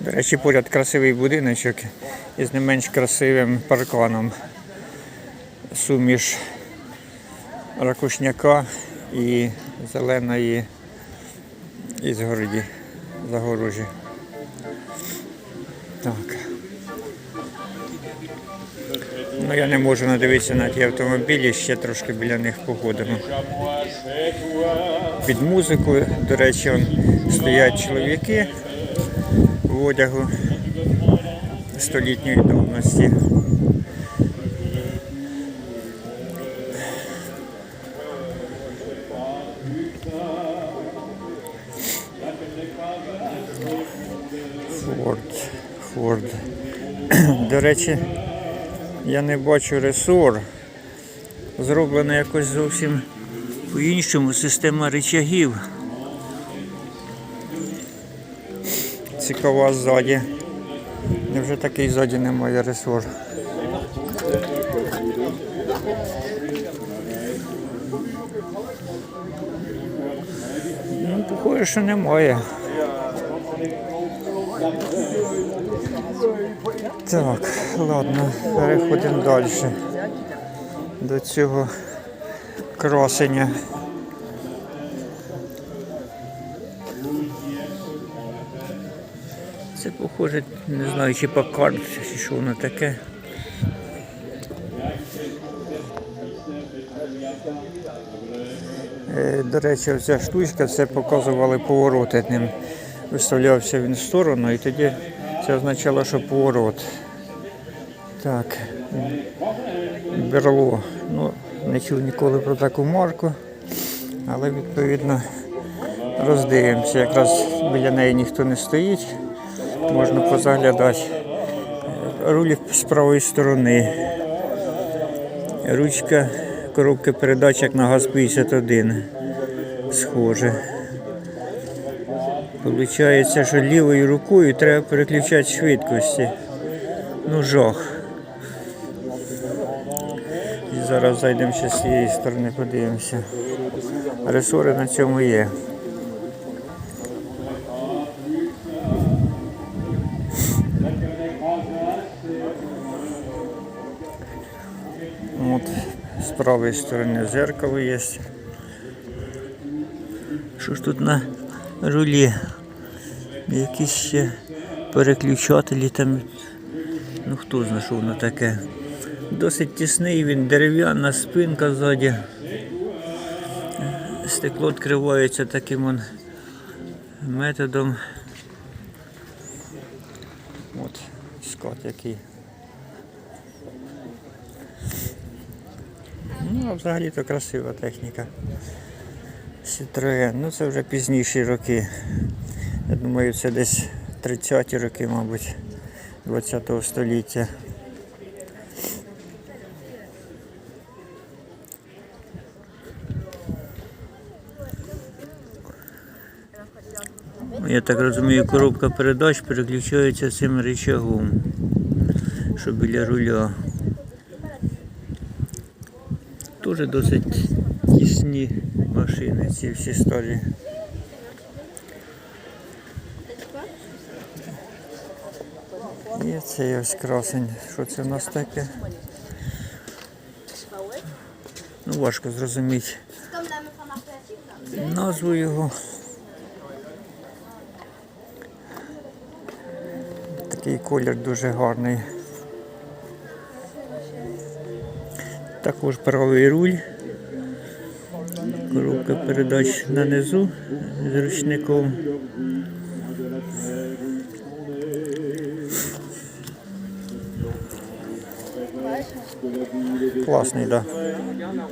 До речі, поряд красивий будиночок із не менш красивим парканом. Суміш ракушняка і зеленої із городі, загорожі. Так. Ну, я не можу надивитися на ті автомобілі, ще трошки біля них походимо. Під музику, до речі, стоять чоловіки одягу столітньої давності. Форд, Форд. До речі, я не бачу ресор. Зроблено якось зовсім по-іншому система рычагів. Цікава ззаді. Невже такий ззаді немає ресор? Ну, похоже, що немає. Так, ладно, переходимо далі. До цього красення. Це похоже, не знаю, чи по покарт, чи що воно таке. Е, До речі, ця штучка це показували повороти ним. Виставлявся він в сторону і тоді це означало, що поворот. Так. Берло. Ну, не чув ніколи про таку марку, але відповідно роздивимося. Якраз біля неї ніхто не стоїть, можна позаглядати. Руль з правої сторони. Ручка коробки передач як на ГАЗ-51. Схоже. Получається, що лівою рукою треба переключати швидкості. Ну, жах. І зараз зайдемо ще з цієї сторони, подивимося. Ресори на цьому є. От, з правої сторони зеркало є. Що ж тут на рулі? Якісь ще переключателі там. Ну хто знає, що воно таке. Досить тісний він, дерев'яна спинка ззаді. Стекло відкривається таким он методом. От, скот який. Ну, взагалі то красива техніка. Citroen, ну це вже пізніші роки. Я думаю, це десь 30-ті роки, мабуть, 20-го століття. Я так розумію, коробка передач переключається цим рычагом, що біля руля. Теж досить тісні машини, ці всі сталі. І це ось красень. Що це в нас таке? Ну, важко зрозуміти назву його. Такий колір дуже гарний. Також правий руль. Коробка передач на низу з ручником. Класний, так. Да.